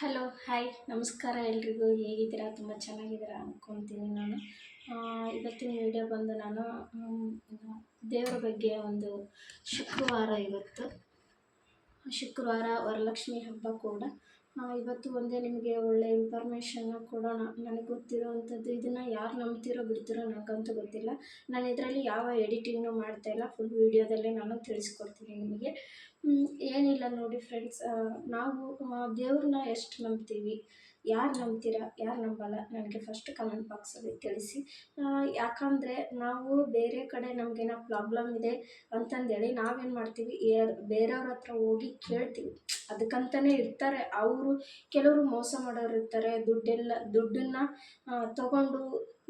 Hello, hi. ನಮಸ್ಕಾರ ಎಲ್ರಿಗೂ. ಹೇಗಿದ್ದೀರಾ? ತುಂಬ ಚೆನ್ನಾಗಿದ್ದೀರಾ ಅಂದ್ಕೊತೀನಿ ನಾನು. ಇವತ್ತಿನ ವಿಡಿಯೋ ಬಂದು ನಾನು ದೇವರ ಬಗ್ಗೆ ಒಂದು ಶುಕ್ರವಾರ ಇವತ್ತು. ಶುಕ್ರವಾರ ವರಲಕ್ಷ್ಮಿ ಹಬ್ಬ ಕೂಡ. ಇವತ್ತು ಒಂದೇ ನಿಮಗೆ ಒಳ್ಳೆ ಇನ್ಫಾರ್ಮೇಷನ್ನ ಕೊಡೋಣ. ನನಗೆ ಗೊತ್ತಿರೋವಂಥದ್ದು ಇದನ್ನು ಯಾರು ನಂಬ್ತಿರೋ ಬಿಡ್ತಿರೋ ನನಗಂತೂ ಗೊತ್ತಿಲ್ಲ. ನಾನು ಇದರಲ್ಲಿ ಯಾವ ಎಡಿಟಿಂಗ್ನೂ ಮಾಡ್ತಾ ಇಲ್ಲ. ಫುಲ್ ವೀಡಿಯೋದಲ್ಲೇ ನಾನು ತಿಳಿಸ್ಕೊಡ್ತೀನಿ ನಿಮಗೆ. ಏನಿಲ್ಲ ನೋಡಿ ಫ್ರೆಂಡ್ಸ್ ನಾವು ದೇವ್ರನ್ನ ಎಷ್ಟು ನಂಬ್ತೀವಿ? ಯಾರು ನಂಬ್ತೀರಾ, ಯಾರು ನಂಬಲ್ಲ, ನನಗೆ ಫಸ್ಟ್ ಕಮೆಂಟ್ ಬಾಕ್ಸಲ್ಲಿ ತಿಳಿಸಿ. ಯಾಕಂದರೆ ನಾವು ಬೇರೆ ಕಡೆ ನಮಗೇನೋ ಪ್ರಾಬ್ಲಮ್ ಇದೆ ಅಂತಂದೇಳಿ ನಾವೇನು ಮಾಡ್ತೀವಿ ಬೇರೆಯವ್ರ ಹತ್ರ ಹೋಗಿ ಕೇಳ್ತೀವಿ. ಅದಕ್ಕಂತಲೇ ಇರ್ತಾರೆ. ಅವರು ಕೆಲವರು ಮೋಸ ಮಾಡೋರು ಇರ್ತಾರೆ ದುಡ್ಡೆಲ್ಲ, ದುಡ್ಡನ್ನು ತಗೊಂಡು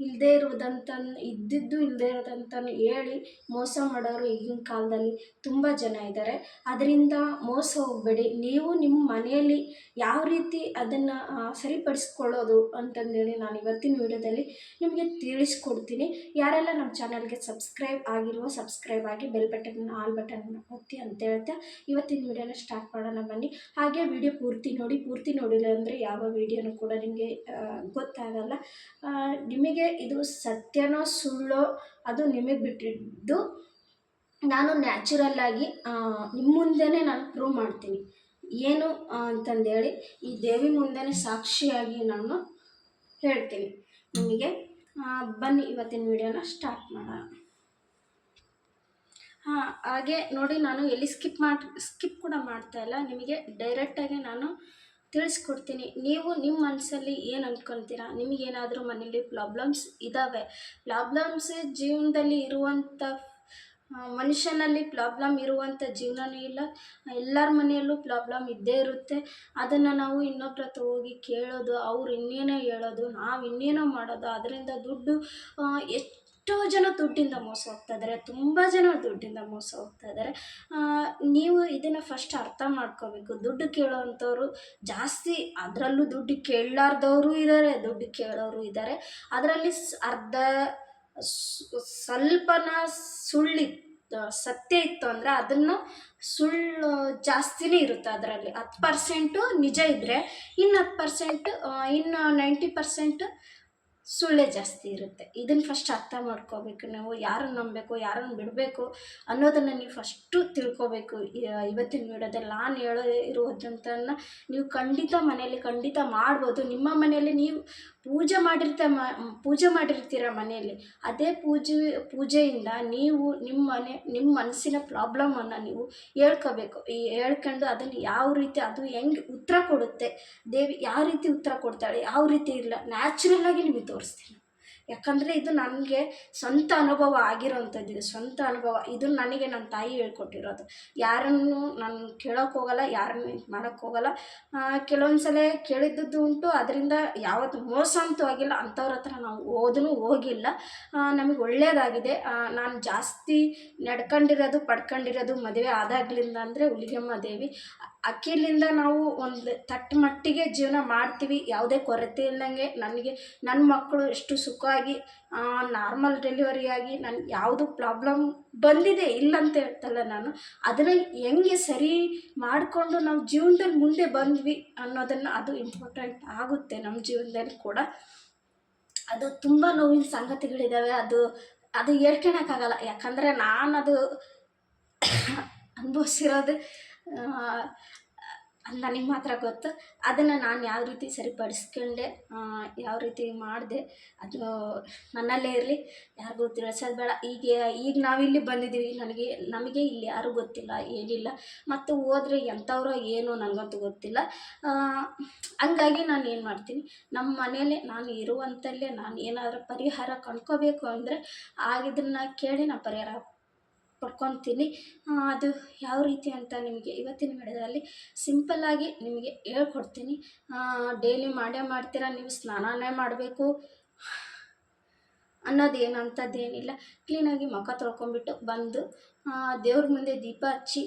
ಇಲ್ಲದೇ ಇರೋದಂತ ಇದ್ದಿದ್ದು ಇಲ್ಲದೇ ಇರೋದಂತ ಹೇಳಿ ಮೋಸ ಮಾಡೋರು ಈಗಿನ ಕಾಲದಲ್ಲಿ ತುಂಬ ಜನ ಇದ್ದಾರೆ ಅದರಿಂದ ಮೋಸ ಹೋಗಬೇಡಿ. ನೀವು ನಿಮ್ಮ ಮನೆಯಲ್ಲಿ ಯಾವ ರೀತಿ ಅದನ್ನು ಸರಿಪಡಿಸ್ಕೊಳ್ಳೋದು ಅಂತಂದೇಳಿ ನಾನು ಇವತ್ತಿನ ವಿಡಿಯೋದಲ್ಲಿ ನಿಮಗೆ ತಿಳಿಸ್ಕೊಡ್ತೀನಿ. ಯಾರೆಲ್ಲ ನಮ್ಮ ಚಾನಲ್ಗೆ ಸಬ್ಸ್ಕ್ರೈಬ್ ಆಗಿರುವ ಸಬ್ಸ್ಕ್ರೈಬ್ ಆಗಿ ಬೆಲ್ ಬಟನ್, ಆಲ್ ಬಟನ್ ಒತ್ತಿ ಅಂತ ಹೇಳ್ತಾ ಇವತ್ತಿನ ವಿಡಿಯೋನ ಸ್ಟಾರ್ಟ್ ಮಾಡೋಣ ಬನ್ನಿ. ಹಾಗೆ ವಿಡಿಯೋ ಪೂರ್ತಿ ನೋಡಿ, ಪೂರ್ತಿ ನೋಡಿಲ್ಲ ಅಂದರೆ ಯಾವ ವಿಡಿಯೋನೂ ಕೂಡ ನಿಮಗೆ ಗೊತ್ತಾಗಲ್ಲ. ನಿಮಗೆ ಇದು ಸತ್ಯನೋ ಸುಳ್ಳೋ ಅದು ನಿಮಗೆ ಬಿಟ್ಟಿದ್ದು. ನಾನು ನ್ಯಾಚುರಲ್ ಆಗಿ ನಿಮ್ಮ ಮುಂದೆನೇ ನಾನು ಪ್ರೂವ್ ಮಾಡ್ತೀನಿ. ಏನು ಅಂತಂದೇಳಿ ಈ ದೇವಿ ಮುಂದೆನೇ ಸಾಕ್ಷಿಯಾಗಿ ನಾನು ಹೇಳ್ತೀನಿ. ನಿಮಗೆ ಬನ್ನಿ ಇವತ್ತಿನ ವಿಡಿಯೋನ ಸ್ಟಾರ್ಟ್ ಮಾಡೋಣ. ಹಾಂ, ಹಾಗೆ ನೋಡಿ, ನಾನು ಎಲ್ಲಿ ಸ್ಕಿಪ್ ಮಾಡಿ, ಸ್ಕಿಪ್ ಕೂಡ ಮಾಡ್ತಾ ಇಲ್ಲ. ನಿಮಗೆ ಡೈರೆಕ್ಟಾಗಿ ನಾನು ತಿಳಿಸ್ಕೊಡ್ತೀನಿ. ನೀವು ನಿಮ್ಮ ಮನಸ್ಸಲ್ಲಿ ಏನು ಅಂದ್ಕೊಳ್ತೀರಾ ನಿಮಗೇನಾದರೂ ಮನೇಲಿ ಪ್ರಾಬ್ಲಮ್ಸ್ ಇದ್ದಾವೆ ಪ್ರಾಬ್ಲಮ್ಸ್ ಜೀವನದಲ್ಲಿ ಇರುವಂಥ ಮನುಷ್ಯನಲ್ಲಿ ಪ್ರಾಬ್ಲಮ್ ಇರುವಂಥ ಜೀವನನೇ ಇಲ್ಲ. ಎಲ್ಲರ ಮನೆಯಲ್ಲೂ ಪ್ರಾಬ್ಲಮ್ ಇದ್ದೇ ಇರುತ್ತೆ. ಅದನ್ನು ನಾವು ಇನ್ನೊಬ್ರ ಹತ್ರ ಹೋಗಿ ಕೇಳೋದು ಅವ್ರು ಇನ್ನೇನೋ ಹೇಳೋದು ನಾವು ಇನ್ನೇನೋ ಮಾಡೋದು ಅದರಿಂದ ದುಡ್ಡು ಆ, ಎಷ್ಟೋ ಜನ ದುಡ್ಡಿಂದ ಮೋಸ ಹೋಗ್ತಾ ಇದ್ದಾರೆ ತುಂಬ ಜನ ದುಡ್ಡಿಂದ ಮೋಸ ಹೋಗ್ತಾ ಇದ್ದಾರೆ ನೀವು ಇದನ್ನು ಫಸ್ಟ್ ಅರ್ಥ ಮಾಡ್ಕೋಬೇಕು. ದುಡ್ಡು ಕೇಳೋವಂಥವ್ರು ಜಾಸ್ತಿ, ಅದರಲ್ಲೂ ದುಡ್ಡು ಕೇಳಲಾರ್ದವರು ಇದ್ದಾರೆ ದುಡ್ಡು ಕೇಳೋರು ಇದ್ದಾರೆ ಅದರಲ್ಲಿ ಅರ್ಧ ಸ್ವಲ್ಪನ ಸುಳ್ಳಿ ಸತ್ಯ ಇತ್ತು ಅಂದರೆ ಅದನ್ನು ಸುಳ್ಳು ಜಾಸ್ತಿನೇ ಇರುತ್ತೆ ಅದರಲ್ಲಿ. ಹತ್ತು ಪರ್ಸೆಂಟು ನಿಜ ಇದ್ದರೆ ಇನ್ನು ಹತ್ತು ಪರ್ಸೆಂಟ್ ಇನ್ನು ನೈಂಟಿ ಪರ್ಸೆಂಟ್ ಸುಳ್ಳೇ ಜಾಸ್ತಿ ಇರುತ್ತೆ. ಇದನ್ನು ಫಸ್ಟ್ ಅರ್ಥ ಮಾಡ್ಕೋಬೇಕು ನಾವು, ಯಾರನ್ನು ನಂಬಬೇಕು, ಯಾರನ್ನು ಬಿಡಬೇಕು ಅನ್ನೋದನ್ನು ನೀವು ಫಸ್ಟು ತಿಳ್ಕೋಬೇಕು. ಇವತ್ತಿನ ವಿಡಿಯೋದಲ್ಲಿ ನಾನು ಹೇಳೋ ಇರುವಂಥದ್ದನ್ನು ನೀವು ಖಂಡಿತ ಮನೆಯಲ್ಲಿ ಖಂಡಿತ ಮಾಡ್ಬೋದು. ನಿಮ್ಮ ಮನೆಯಲ್ಲಿ ನೀವು ಪೂಜೆ ಮಾಡಿರ್ತ ಮ, ಪೂಜೆ ಮಾಡಿರ್ತೀರ ಮನೆಯಲ್ಲಿ, ಅದೇ ಪೂಜೆ, ಪೂಜೆಯಿಂದ ನೀವು ನಿಮ್ಮ ಮನೆ, ನಿಮ್ಮ ಮನಸ್ಸಿನ ಪ್ರಾಬ್ಲಮನ್ನು ನೀವು ಹೇಳ್ಕೋಬೇಕು. ಈ ಹೇಳ್ಕೊಂಡು ಅದನ್ನು ಯಾವ ರೀತಿ, ಅದು ಹೆಂಗೆ ಉತ್ತರ ಕೊಡುತ್ತೆ, ದೇವಿ ಯಾವ ರೀತಿ ಉತ್ತರ ಕೊಡ್ತಾಳೆ, ಯಾವ ರೀತಿ ಇಲ್ಲ ನ್ಯಾಚುರಲ್ ಆಗಿ ನಿಮಗೆ ತೋರಿಸ್ತೀನಿ. ಯಾಕಂದರೆ ಇದು ನನಗೆ ಸ್ವಂತ ಅನುಭವ ಆಗಿರೋವಂಥದ್ದು ಇದು ಸ್ವಂತ ಅನುಭವ. ಇದು ನನಗೆ ನನ್ನ ತಾಯಿ ಹೇಳ್ಕೊಟ್ಟಿರೋದು. ಯಾರನ್ನು ನಾನು ಕೇಳೋಕೆ ಹೋಗಲ್ಲ, ಯಾರನ್ನು ಇದು ಮಾಡೋಕ್ಕೆ ಹೋಗಲ್ಲ. ಕೆಲವೊಂದು ಸಲ ಕೇಳಿದ್ದದ್ದು ಉಂಟು ಅದರಿಂದ ಯಾವತ್ತು ಮೋಸ ಅಂತೂ ಆಗಿಲ್ಲ. ಅಂಥವ್ರ ಹತ್ರ ನಾವು ಓದೂ ಹೋಗಿಲ್ಲ. ನಮಗೆ ಒಳ್ಳೆಯದಾಗಿದೆ ನಾನು ಜಾಸ್ತಿ ನಡ್ಕೊಂಡಿರೋದು, ಪಡ್ಕೊಂಡಿರೋದು ಮದುವೆ ಆದಾಗ್ಲಿಂದ ಅಂದರೆ ಹುಲಿಗೆಮ್ಮ ದೇವಿ. ಅಕ್ಕಿಲಿಂದ ನಾವು ಒಂದು ತಟ್ಟ ಮಟ್ಟಿಗೆ ಜೀವನ ಮಾಡ್ತೀವಿ. ಯಾವುದೇ ಕೊರತೆ ಇಲ್ಲದಂಗೆ ನನಗೆ ನನ್ನ ಮಕ್ಕಳು ಎಷ್ಟು ಸುಖವಾಗಿ ನಾರ್ಮಲ್ ಡೆಲಿವರಿ ಆಗಿ ನನ್ಗೆ ಯಾವುದು ಪ್ರಾಬ್ಲಮ್ ಬಂದಿದೆ ಇಲ್ಲ ಅಂತ ಹೇಳ್ತಲ್ಲ ನಾನು. ಅದನ್ನು ಹೆಂಗೆ ಸರಿ ಮಾಡಿಕೊಂಡು ನಾವು ಜೀವನದಲ್ಲಿ ಮುಂದೆ ಬಂದ್ವಿ ಅನ್ನೋದನ್ನು ಅದು ಇಂಪಾರ್ಟೆಂಟ್ ಆಗುತ್ತೆ ನಮ್ಮ ಜೀವನದಲ್ಲಿ ಕೂಡ. ಅದು ತುಂಬ ನೋವಿನ ಸಂಗತಿಗಳಿದ್ದಾವೆ ಅದು ಅದು ಹೇಳ್ಕೊಳಕ್ಕಾಗಲ್ಲ ಯಾಕಂದರೆ ನಾನು ಅದು ಅನುಭವಿಸಿರೋದು ನನಗೆ ಮಾತ್ರ ಗೊತ್ತು. ಅದನ್ನು ನಾನು ಯಾವ ರೀತಿ ಸರಿಪಡಿಸ್ಕೊಂಡೆ ಯಾವ ರೀತಿ ಮಾಡಿದೆ, ಅದು ನನ್ನಲ್ಲೇ ಇರಲಿ, ಯಾರಿಗೂ ತಿಳಿಸೋದು ಬೇಡ. ಈಗ ಈಗ ನಾವಿಲ್ಲಿ ಬಂದಿದ್ದೀವಿ ನನಗೆ, ನಮಗೆ ಇಲ್ಲಿ ಯಾರೂ ಗೊತ್ತಿಲ್ಲ, ಏನಿಲ್ಲ. ಮತ್ತು ಹೋದ್ರೆ ಎಂಥವ್ರೋ ಏನೋ ನನಗಂತೂ ಗೊತ್ತಿಲ್ಲ. ಹಂಗಾಗಿ ನಾನು ಏನು ಮಾಡ್ತೀನಿ ನಮ್ಮ ಮನೆಯಲ್ಲೇ ನಾನು ಇರುವಂಥಲ್ಲೇ ನಾನು ಏನಾದರೂ ಪರಿಹಾರ ಕಂಡ್ಕೋಬೇಕು ಅಂದರೆ ಆಗಿದ್ದನ್ನು ಕೇಳಿ ನಾನು ಪರಿಹಾರ ಪಡ್ಕೊತೀನಿ. ಅದು ಯಾವ ರೀತಿ ಅಂತ ನಿಮಗೆ ಇವತ್ತಿನ ವಿಡಿಯೋದಲ್ಲಿ ಸಿಂಪಲ್ಲಾಗಿ ನಿಮಗೆ ಹೇಳ್ಕೊಡ್ತೀನಿ. ಡೈಲಿ ಮಾಡೇ ಮಾಡ್ತೀರಾ, ನೀವು ಸ್ನಾನನೇ ಮಾಡಬೇಕು. ಅನ್ನೋದೇನು ಅಂಥದ್ದೇನಿಲ್ಲ ಕ್ಲೀನಾಗಿ ಮುಖ ತೊಳ್ಕೊಂಬಿಟ್ಟು ಬಂದು ದೇವ್ರ ಮುಂದೆ ದೀಪ ಹಚ್ಚಿ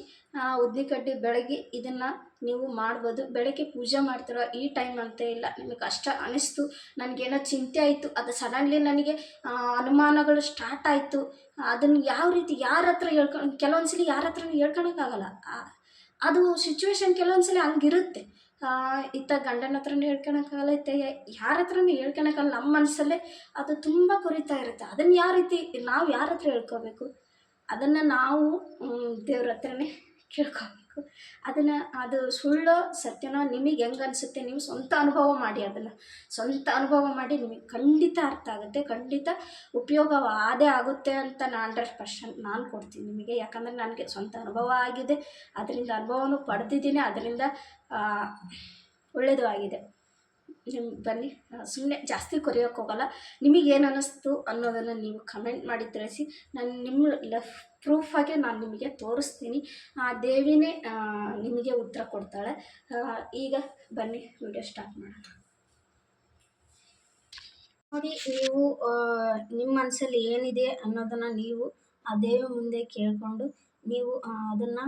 ಉದ್ದಿನ ಕಡ್ಡಿ ಬೆಳಗ್ಗೆ ಇದನ್ನು ನೀವು ಮಾಡ್ಬೋದು. ಬೆಳಗ್ಗೆ ಪೂಜೆ ಮಾಡ್ತಿರೋ ಈ ಟೈಮ್ ಅಂತ ಇಲ್ಲ. ನಿಮಗೆ ಕಷ್ಟ ಅನಿಸ್ತು. ನನಗೇನೋ ಚಿಂತೆ ಆಯಿತು. ಅದು ಸಡನ್ಲಿ ನನಗೆ ಅನುಮಾನಗಳು ಸ್ಟಾರ್ಟ್ ಆಯಿತು. ಅದನ್ನು ಯಾವ ರೀತಿ, ಯಾರ ಹತ್ರ ಹೇಳ್ಕೊಂಡು ಕೆಲವೊಂದು ಸಲ ಯಾರ ಹತ್ರನೂ ಹೇಳ್ಕೊಳಕ್ಕಾಗಲ್ಲ. ಅದು ಸಿಚುವೇಶನ್ ಕೆಲವೊಂದು ಸಲ ಹಂಗಿರುತ್ತೆ ಇತ್ತ ಗಂಡನ ಹತ್ರನೂ ಹೇಳ್ಕೊಳಕ್ಕಾಗಲ್ಲ, ಇತ್ತ ಯಾರ ಹತ್ರನೂ ಹೇಳ್ಕೊಳಕ್ಕಾಗಲ್ಲ. ನಮ್ಮ ಮನಸ್ಸಲ್ಲೇ ಅದು ತುಂಬ ಕುರಿತಾ ಇರುತ್ತೆ. ಅದನ್ನು ಯಾವ ರೀತಿ, ನಾವು ಯಾರ ಹತ್ರ ಹೇಳ್ಕೋಬೇಕು? ಅದನ್ನು ನಾವು ದೇವ್ರ ಹತ್ರನೇ ಕೇಳ್ಕೋಬೇಕು ಅದನ್ನು, ಅದು ಸುಳ್ಳೋ ಸತ್ಯನೋ ನಿಮಗೆ ಹೆಂಗೆ ಅನಿಸುತ್ತೆ ನೀವು ಸ್ವಂತ ಅನುಭವ ಮಾಡಿ ಅದನ್ನು. ಸ್ವಂತ ಅನುಭವ ಮಾಡಿ ನಿಮಗೆ ಖಂಡಿತ ಅರ್ಥ ಆಗುತ್ತೆ. ಖಂಡಿತ ಉಪಯೋಗ ಆದೇ ಆಗುತ್ತೆ ಅಂತ ನಾನು ಹಂಡ್ರೆಡ್ ಪರ್ಸೆಂಟ್ ನಾನು ಕೊಡ್ತೀನಿ ನಿಮಗೆ. ಯಾಕಂದರೆ ನನಗೆ ಸ್ವಂತ ಅನುಭವ ಆಗಿದೆ. ಅದರಿಂದ ಅನುಭವನೂ ಪಡೆದಿದ್ದೀನಿ. ಅದರಿಂದ ಒಳ್ಳೆಯದು ಆಗಿದೆ. ನಿಮ್ಗೆ ಬನ್ನಿ. ಸುಮ್ಮನೆ ಜಾಸ್ತಿ ಕೊರೆಯೋಕೆ ಹೋಗಲ್ಲ. ನಿಮಗೇನು ಅನ್ನಿಸ್ತು ಅನ್ನೋದನ್ನು ನೀವು ಕಮೆಂಟ್ ಮಾಡಿ ತಿಳಿಸಿ. ನಾನು ನಿಮ್ಮ ಲಫ್ ಪ್ರೂಫಾಗೆ ನಾನು ನಿಮಗೆ ತೋರಿಸ್ತೀನಿ. ಆ, ದೇವಿನೇ ನಿಮಗೆ ಉತ್ತರ ಕೊಡ್ತಾಳೆ. ಈಗ ಬನ್ನಿ, ವಿಡಿಯೋ ಸ್ಟಾರ್ಟ್ ಮಾಡೋಣ. ನೋಡಿ, ನೀವು ನಿಮ್ಮ ಮನಸ್ಸಲ್ಲಿ ಏನಿದೆ ಅನ್ನೋದನ್ನು ನೀವು ಆ ದೇವಿ ಮುಂದೆ ಕೇಳಿಕೊಂಡು ನೀವು ಅದನ್ನು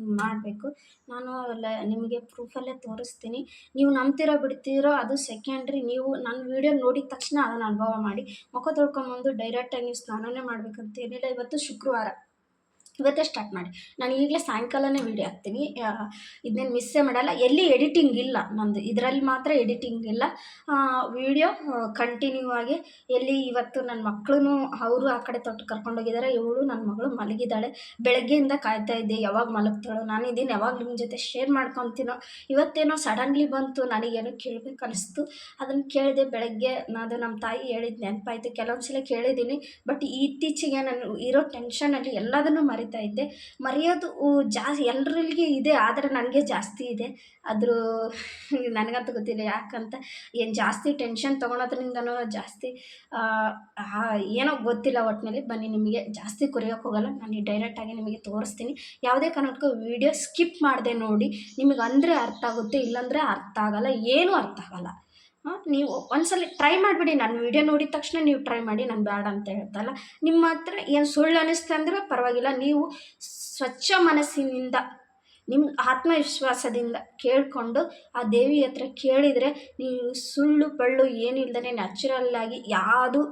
ಮಾಡಬೇಕು. ನಾನು ಎಲ್ಲ ನಿಮಗೆ ಪ್ರೂಫಲ್ಲೇ ತೋರಿಸ್ತೀನಿ. ನೀವು ನಂಬ್ತಿರೋ ಬಿಡ್ತೀರೋ ಅದು ಸೆಕೆಂಡ್ರಿ ನೀವು ನನ್ನ ವೀಡಿಯೋ ನೋಡಿದ ತಕ್ಷಣ ಅದನ್ನು ಅನುಭವ ಮಾಡಿ. ಮುಖ ತೊಳ್ಕೊಂಬಂದು ಡೈರೆಕ್ಟಾಗಿ ನೀವು ಸ್ನಾನನೇ ಮಾಡಬೇಕಂತ ಏನಿಲ್ಲ. ಇವತ್ತು ಶುಕ್ರವಾರ. ಇವತ್ತೇ ಸ್ಟಾರ್ಟ್ ಮಾಡಿ. ನಾನು ಈಗಲೇ ಸಾಯಂಕಾಲನೇ ವೀಡಿಯೋ ಹಾಕ್ತೀನಿ. ಇದನ್ನೇನು ಮಿಸ್ಸೇ ಮಾಡಲ್ಲ. ಎಲ್ಲಿ ಎಡಿಟಿಂಗ್ ಇಲ್ಲ ನಂದು. ಇದರಲ್ಲಿ ಮಾತ್ರ ಎಡಿಟಿಂಗ್ ಇಲ್ಲ. ವೀಡಿಯೋ ಕಂಟಿನ್ಯೂ ಆಗಿ ಎಲ್ಲಿ ಇವತ್ತು ನನ್ನ ಮಕ್ಕಳು ಅವರು ಆ ಕಡೆ ತೊಟ್ಟು ಕರ್ಕೊಂಡೋಗಿದ್ದಾರೆ ಇವಳು ನನ್ನ ಮಗಳು ಮಲಗಿದ್ದಾಳೆ. ಬೆಳಗ್ಗೆಯಿಂದ ಕಾಯ್ತಾ ಇದ್ದೆ, ಯಾವಾಗ ಮಲಗ್ತಾಳೋ. ನಾನು ಇದೀನಿ ಯಾವಾಗ ನಿಮ್ಮ ಜೊತೆ ಶೇರ್ ಮಾಡ್ಕೊತೀನೋ. ಇವತ್ತೇನೋ ಸಡನ್ಲಿ ಬಂತು, ನನಗೇನೋ ಕೇಳಬೇಕು ಅನಿಸ್ತು. ಅದನ್ನು ಕೇಳಿದೆ ಬೆಳಗ್ಗೆ ಅದು ನಮ್ಮ ತಾಯಿ ಹೇಳಿದ್ದು ನೆನಪಾಯ್ತು. ಕೆಲವೊಂದು ಸಲ ಕೇಳಿದ್ದೀನಿ ಬಟ್ ಇತ್ತೀಚೆಗೆ ನಾನು ಇರೋ ಟೆನ್ಷನಲ್ಲಿ ಎಲ್ಲದನ್ನು ಮರಿ ಮರಿತಾ ಇದ್ದೆ. ಮರೆಯೋದು ಜಾಸ್ತಿ ಎಲ್ಲರಿಗೆ ಇದೆ, ಆದರೆ ನನಗೆ ಜಾಸ್ತಿ ಇದೆ. ಆದರೂ ನನಗಂತೂ ಗೊತ್ತಿಲ್ಲ ಯಾಕಂತ. ಏನು ಜಾಸ್ತಿ ಟೆನ್ಷನ್ ತೊಗೊಳೋದ್ರಿಂದನೋ ಜಾಸ್ತಿ ಏನೋ ಗೊತ್ತಿಲ್ಲ ಒಟ್ಟಿನಲ್ಲಿ ಬನ್ನಿ, ನಿಮಗೆ ಜಾಸ್ತಿ ಕುರಿಯೋಕೆ ಹೋಗಲ್ಲ. ನಾನು ಡೈರೆಕ್ಟಾಗಿ ನಿಮಗೆ ತೋರಿಸ್ತೀನಿ. ಯಾವುದೇ ಕಾರಣಕ್ಕೂ ವೀಡಿಯೋ ಸ್ಕಿಪ್ ಮಾಡಿದೆ ನೋಡಿ. ನಿಮಗೆ ಅಂದರೆ ಅರ್ಥ ಆಗುತ್ತೆ, ಇಲ್ಲಾಂದರೆ ಅರ್ಥ ಆಗಲ್ಲ, ಏನೂ ಅರ್ಥ ಆಗಲ್ಲ. ನೀವು ಒಂದ್ಸಲ ಟ್ರೈ ಮಾಡಿಬಿಡಿ. ನಾನು ವಿಡಿಯೋ ನೋಡಿದ ತಕ್ಷಣ ನೀವು ಟ್ರೈ ಮಾಡಿ, ನಾನು ಬೇಡ ಅಂತ ಹೇಳ್ತಲ್ಲ ನಿಮ್ಮ ಹತ್ರ ಏನು ಸುಳ್ಳು ಅನ್ನಿಸ್ತು ಅಂದರೆ ಪರವಾಗಿಲ್ಲ. ನೀವು ಸ್ವಚ್ಛ ಮನಸ್ಸಿನಿಂದ ನಿಮ್ಮ ಆತ್ಮವಿಶ್ವಾಸದಿಂದ ಕೇಳಿಕೊಂಡು ಆ ದೇವಿ ಹತ್ರ ಕೇಳಿದರೆ ನೀವು ಸುಳ್ಳು ಪಳ್ಳು ಏನಿಲ್ಲದೇ ನ್ಯಾಚುರಲ್ಲಾಗಿ ಯಾವುದು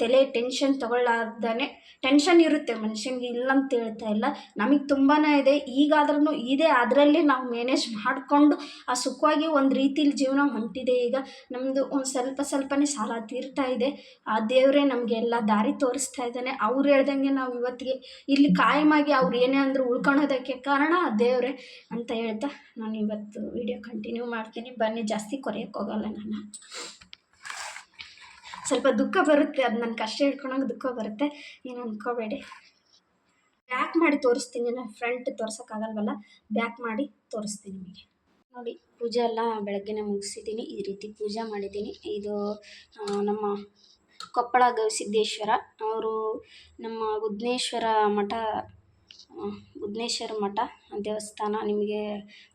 ತಲೆ ಟೆನ್ಷನ್ ತೊಗೊಳ್ಳಾರ್ದೇ ಟೆನ್ಷನ್ ಇರುತ್ತೆ ಮನುಷ್ಯನಿಗೆ ಇಲ್ಲ ಅಂತ ಹೇಳ್ತಾ ಇಲ್ಲ. ನಮಗೆ ತುಂಬಾ ಇದೆ ಈಗಾದ್ರೂ ಇದೆ, ಅದರಲ್ಲಿ ನಾವು ಮ್ಯಾನೇಜ್ ಮಾಡಿಕೊಂಡು ಆ ಸುಖವಾಗಿ ಒಂದು ರೀತಿಲಿ ಜೀವನ ಹೊಂಟಿದೆ ಈಗ. ನಮ್ಮದು ಒಂದು ಸ್ವಲ್ಪ ಸ್ವಲ್ಪನೇ ಸಾಲ ತೀರ್ತಾ ಇದೆ. ಆ ದೇವರೇ ನಮಗೆ ಎಲ್ಲ ದಾರಿ ತೋರಿಸ್ತಾ ಇದ್ದಾನೆ. ಅವ್ರು ಹೇಳ್ದಂಗೆ ನಾವು ಇವತ್ತಿಗೆ ಇಲ್ಲಿ ಕಾಯಮಾಗಿ ಅವ್ರು ಏನೇ ಅಂದರೂ ಉಳ್ಕೊಳೋದಕ್ಕೆ ಕಾರಣ ಆ ಅಂತ ಹೇಳ್ತಾ ನಾನು ಇವತ್ತು ವಿಡಿಯೋ ಕಂಟಿನ್ಯೂ ಮಾಡ್ತೀನಿ. ಬನ್ನಿ, ಜಾಸ್ತಿ ಕೊರೆಯೋಕೆ ಹೋಗಲ್ಲ ನಾನು. ಸ್ವಲ್ಪ ದುಃಖ ಬರುತ್ತೆ, ಅದು ನನ್ನ ಕಷ್ಟ ಹೇಳ್ಕೊಳಂಗೆ ದುಃಖ ಬರುತ್ತೆ. ಏನು ಅಂದ್ಕೋಬೇಡಿ ಬ್ಯಾಕ್ ಮಾಡಿ ತೋರಿಸ್ತೀನಿ, ನಾನು ಫ್ರಂಟ್ ತೋರ್ಸೋಕ್ಕಾಗಲ್ವಲ್ಲ ಬ್ಯಾಕ್ ಮಾಡಿ ತೋರಿಸ್ತೀನಿ ನಿಮಗೆ. ನೋಡಿ, ಪೂಜೆ ಎಲ್ಲ ಬೆಳಗ್ಗೆನೇ ಮುಗಿಸಿದ್ದೀನಿ. ಈ ರೀತಿ ಪೂಜೆ ಮಾಡಿದ್ದೀನಿ. ಇದು ನಮ್ಮ ಕೊಪ್ಪಳ ಗವಿಸಿದ್ದೇಶ್ವರ. ಅವರು ನಮ್ಮ ಉದ್ನೇಶ್ವರ ಮಠ ಉದ್ನೇಶ್ವರ ಮಠ. ದೇವಸ್ಥಾನ ನಿಮಗೆ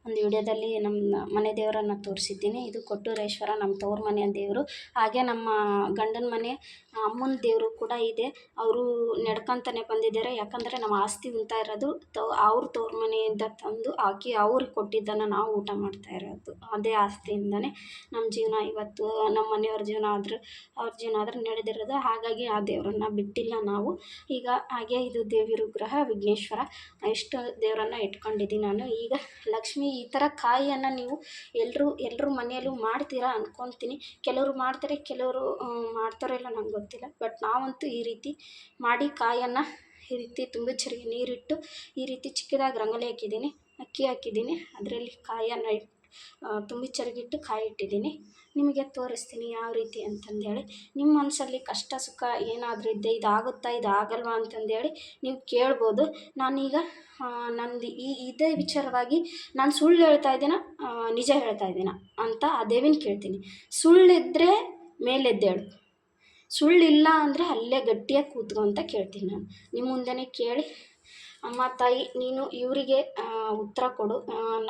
ಒಂದು ವಿಡಿಯೋದಲ್ಲಿ ನಮ್ಮ ಮನೆ ದೇವರನ್ನು ತೋರಿಸಿದ್ದೀನಿ. ಇದು ಕೊಟ್ಟೂರೇಶ್ವರ, ನಮ್ಮ ತವ್ರ ಮನೆಯ ದೇವರು. ಹಾಗೆ ನಮ್ಮ ಗಂಡನ ಮನೆ ಅಮ್ಮನ ದೇವರು ಕೂಡ ಇದೆ. ಅವರು ನಡ್ಕೊತಾನೆ ಬಂದಿದ್ದಾರೆ. ಯಾಕಂದರೆ ನಮ್ಮ ಆಸ್ತಿ ಉಂಟ ಇರೋದು ತವ್, ಅವ್ರ ತವ್ರ ಮನೆಯಿಂದ ತಂದು ಹಾಕಿ ಅವ್ರಿಗೆ ಕೊಟ್ಟಿದ್ದನ್ನು ನಾವು ಊಟ ಮಾಡ್ತಾ ಇರೋದು. ಅದೇ ಆಸ್ತಿಯಿಂದನೇ ನಮ್ಮ ಜೀವನ ಇವತ್ತು, ನಮ್ಮ ಮನೆಯವ್ರ ಜೀವನ ಆದರೂ, ಅವ್ರ ಜೀವನ ಆದರೂ ನಡೆದಿರೋದು. ಹಾಗಾಗಿ ಆ ದೇವರನ್ನ ಬಿಟ್ಟಿಲ್ಲ ನಾವು. ಈಗ ಹಾಗೆ ಇದು ದೇವಿ ವಿಗ್ರಹ ವಿಘ್ನೇಶ್ವರ. ಇಷ್ಟು ದೇವರನ್ನ ಇಟ್ಕೊಂಡಿದ್ದೀನಿ ನಾನು. ಈಗ ಲಕ್ಷ್ಮಿ, ಈ ಥರ ಕಾಯಿಯನ್ನು ನೀವು ಎಲ್ಲರೂ ಎಲ್ಲರೂ ಮನೆಯಲ್ಲೂ ಮಾಡ್ತೀರಾ ಅಂದ್ಕೊತೀನಿ ಕೆಲವರು ಮಾಡ್ತಾರೆ, ಕೆಲವರು ಮಾಡ್ತಾರೋ ಇಲ್ಲ ನಂಗೆ ಗೊತ್ತಿಲ್ಲ. ಬಟ್ ನಾವಂತೂ ಈ ರೀತಿ ಮಾಡಿ ಕಾಯನ್ನು ಈ ರೀತಿ ತುಂಬ ಚರಿಗೆ ನೀರಿಟ್ಟು ಈ ರೀತಿ ಚಿಕ್ಕದಾಗಿ ರಂಗೋಲಿ ಹಾಕಿದ್ದೀನಿ, ಅಕ್ಕಿ ಹಾಕಿದ್ದೀನಿ. ಅದರಲ್ಲಿ ಕಾಯನ್ನು ಇಟ್ಟು ತುಂಬಿ ಚರಗಿಟ್ಟು ಕಾಯಿ ಇಟ್ಟಿದ್ದೀನಿ ನಿಮಗೆ ತೋರಿಸ್ತೀನಿ ಯಾವ ರೀತಿ ಅಂತಂದೇಳಿ. ನಿಮ್ಮ ಮನಸ್ಸಲ್ಲಿ ಕಷ್ಟ ಸುಖ ಏನಾದರೂ ಇದ್ದೆ ಇದಾಗುತ್ತಾ ಇದಾಗಲ್ವಾ ಅಂತಂದೇಳಿ ನೀವು ಕೇಳ್ಬೋದು. ನಾನೀಗ ನಂದು ಈ ಇದೇ ವಿಚಾರವಾಗಿ ನಾನು ಸುಳ್ಳು ಹೇಳ್ತಾ ಇದ್ದೀನ? ನಿಜ ಹೇಳ್ತಾ ಇದ್ದೀನ ಅಂತ ಆ ದೇವಿನ ಕೇಳ್ತೀನಿ. ಸುಳ್ಳಿದ್ರೆ ಮೇಲೆದ್ದೇಳು. ಸುಳ್ಳಿಲ್ಲ ಅಂದರೆ ಅಲ್ಲೇ ಗಟ್ಟಿಯಾಗಿ ಕೂತ್ಕೊ ಅಂತ ಕೇಳ್ತೀನಿ ನಾನು. ನಿಮ್ಮ ಮುಂದೆನೇ ಕೇಳಿ. ಅಮ್ಮ, ತಾಯಿ, ನೀನು ಇವರಿಗೆ ಉತ್ತರ ಕೊಡು.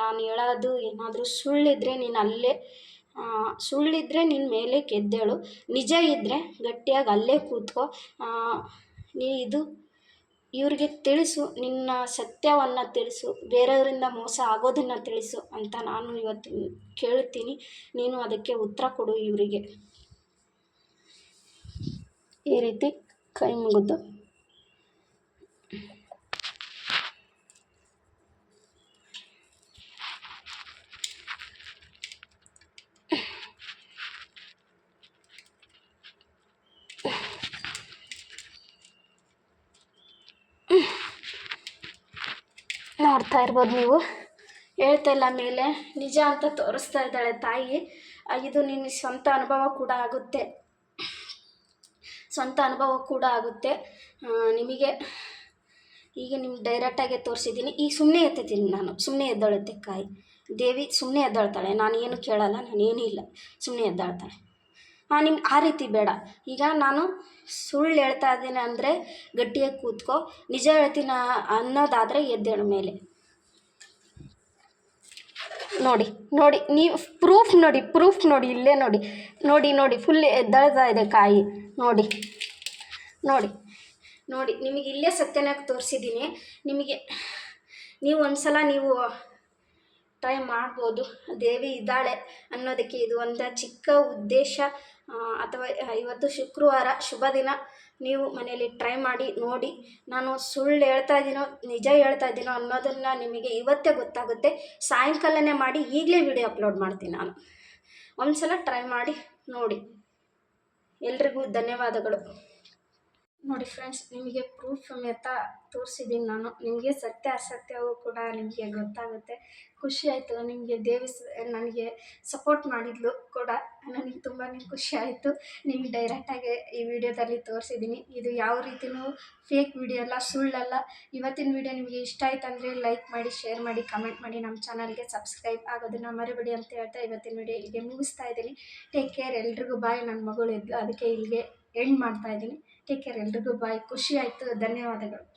ನಾನು ಹೇಳೋದು ಏನಾದರೂ ಸುಳ್ಳಿದ್ರೆ ನೀನು ಅಲ್ಲೇ ಸುಳ್ಳಿದ್ರೆ ನಿನ್ನ ಮೇಲೆ ಕೆದ್ದೇಳು. ನಿಜ ಇದ್ದರೆ ಗಟ್ಟಿಯಾಗಿ ಅಲ್ಲೇ ಕೂತ್ಕೋ. ನೀ ಇದು ಇವರಿಗೆ ತಿಳಿಸು, ನಿನ್ನ ಸತ್ಯವನ್ನು ತಿಳಿಸು, ಬೇರೆಯವರಿಂದ ಮೋಸ ಆಗೋದನ್ನು ತಿಳಿಸು ಅಂತ ನಾನು ಇವತ್ತು ಕೇಳ್ತೀನಿ. ನೀನು ಅದಕ್ಕೆ ಉತ್ತರ ಕೊಡು ಇವರಿಗೆ. ಈ ರೀತಿ ಕೈ ಮುಗಿದು. ನೋಡ್ತಾ ಇರ್ಬೋದು ನೀವು. ಹೇಳ್ತಾ ಇಲ್ಲ ಮೇಲೆ. ನಿಜ ಅಂತ ತೋರಿಸ್ತಾ ಇದ್ದಾಳೆ ತಾಯಿ. ಇದು ನಿನ್ನ ಸ್ವಂತ ಅನುಭವ ಕೂಡ ಆಗುತ್ತೆ. ಸ್ವಂತ ಅನುಭವ ಕೂಡ ಆಗುತ್ತೆ. ನಿಮಗೆ ಈಗ ನಿಮ್ಗೆ ಡೈರೆಕ್ಟಾಗೆ ತೋರಿಸಿದ್ದೀನಿ. ಈಗ ಸುಮ್ಮನೆ ಎತ್ತಿದ್ದೀನಿ ನಾನು. ಸುಮ್ಮನೆ ಎದ್ದಾಳುತ್ತೆ ಕಾಯಿ ದೇವಿ ಸುಮ್ಮನೆ ಎದ್ದಾಳ್ತಾಳೆ. ನಾನು ಏನು ಕೇಳಲ್ಲ ನಾನು ಏನೂ ಇಲ್ಲ. ಸುಮ್ಮನೆ ಎದ್ದಾಳ್ತಾಳೆ. ಹಾಂ ನಿಮ್ಗೆ ಆ ರೀತಿ ಬೇಡ. ಈಗ ನಾನು ಸುಳ್ಳು ಹೇಳ್ತಾ ಇದ್ದೀನಿ ಅಂದರೆ ಗಟ್ಟಿಯಾಗಿ ಕೂತ್ಕೋ. ನಿಜ ಹೇಳ್ತೀನ ಅನ್ನೋದಾದರೆ ಎದ್ದೇಳ ಮೇಲೆ. ನೋಡಿ ನೋಡಿ, ನೀವು ಪ್ರೂಫ್ ನೋಡಿ ಪ್ರೂಫ್ ನೋಡಿ, ಇಲ್ಲೇ ನೋಡಿ. ನೋಡಿ ನೋಡಿ ಫುಲ್ ಎದ್ದಳ್ತಾ ಇದೆ ಕಾಯಿ. ನೋಡಿ ನೋಡಿ ನೋಡಿ, ನಿಮಗೆ ಇಲ್ಲೇ ಸತ್ಯನಾಗಿ ತೋರಿಸಿದ್ದೀನಿ. ನಿಮಗೆ, ನೀವು ಒಂದ್ಸಲ ನೀವು ಟ್ರೈ ಮಾಡ್ಬೋದು. ದೇವಿ ಇದ್ದಾಳೆ ಅನ್ನೋದಕ್ಕೆ ಇದು ಒಂದು ಚಿಕ್ಕ ಉದ್ದೇಶ. ಅಥವಾ ಇವತ್ತು ಶುಕ್ರವಾರ ಶುಭ ದಿನ. ನೀವು ಮನೆಯಲ್ಲಿ ಟ್ರೈ ಮಾಡಿ, ನೋಡಿ. ನಾನು ಸುಳ್ಳು ಹೇಳ್ತಾ ಇದ್ದೀನೋ ನಿಜ ಹೇಳ್ತಾ ಇದ್ದೀನೋ ಅನ್ನೋದನ್ನು ನಿಮಗೆ ಇವತ್ತೇ ಗೊತ್ತಾಗುತ್ತೆ. ಸಾಯಂಕಾಲನೇ ಮಾಡಿ, ಈಗಲೇ ವಿಡಿಯೋ ಅಪ್ಲೋಡ್ ಮಾಡ್ತೀನಿ ನಾನು. ಒಂದ್ಸಲ ಟ್ರೈ ಮಾಡಿ, ನೋಡಿ. ಎಲ್ರಿಗೂ ಧನ್ಯವಾದಗಳು. ನೋಡಿ ಫ್ರೆಂಡ್ಸ್ ನಿಮಗೆ ಪ್ರೂಫ್ ಸಮೇತ ತೋರಿಸಿದ್ದೀನಿ ನಾನು. ನಿಮಗೆ ಸತ್ಯ ಅಸತ್ಯವೂ ಕೂಡ ನಿಮಗೆ ಗೊತ್ತಾಗುತ್ತೆ. ಖುಷಿ ಆಯಿತು, ನಿಮಗೆ ದೇವಿ ನನಗೆ ಸಪೋರ್ಟ್ ಮಾಡಿದ್ಲು ಕೂಡ. ನನಗೆ ತುಂಬಾ ಖುಷಿ ಆಯಿತು. ನಿಮಗೆ ಡೈರೆಕ್ಟಾಗಿ ಈ ವಿಡಿಯೋದಲ್ಲಿ ತೋರಿಸಿದ್ದೀನಿ ಇದು ಯಾವ ರೀತಿಯೂ ಫೇಕ್ ವಿಡಿಯೋ ಅಲ್ಲ, ಸುಳ್ಳಲ್ಲ. ಇವತ್ತಿನ ವಿಡಿಯೋ ನಿಮಗೆ ಇಷ್ಟ ಆಯ್ತು ಅಂದರೆ ಲೈಕ್ ಮಾಡಿ ಶೇರ್ ಮಾಡಿ ಕಮೆಂಟ್ ಮಾಡಿ. ನಮ್ಮ ಚಾನಲ್ಗೆ ಸಬ್ಸ್ಕ್ರೈಬ್ ಆಗೋದನ್ನು ಮರಿಬೇಡಿ ಅಂತ ಹೇಳ್ತಾ ಇವತ್ತಿನ ವಿಡಿಯೋ ಇಲ್ಲಿಗೆ ಮುಗಿಸ್ತಾ ಇದ್ದೀನಿ. ಟೇಕ್ ಕೇರ್ ಎಲ್ರಿಗೂ ಬಾಯ್ ನನ್ನ ಮಗಳು ಅದಕ್ಕೆ ಇಲ್ಲಿಗೆ ಎಂಡ್ ಮಾಡ್ತಾ ಇದ್ದೀನಿ. Take care. ಎಲ್ರಿಗೂ ಬಾಯ್. ಖುಷಿ ಆಯಿತು. ಧನ್ಯವಾದಗಳು.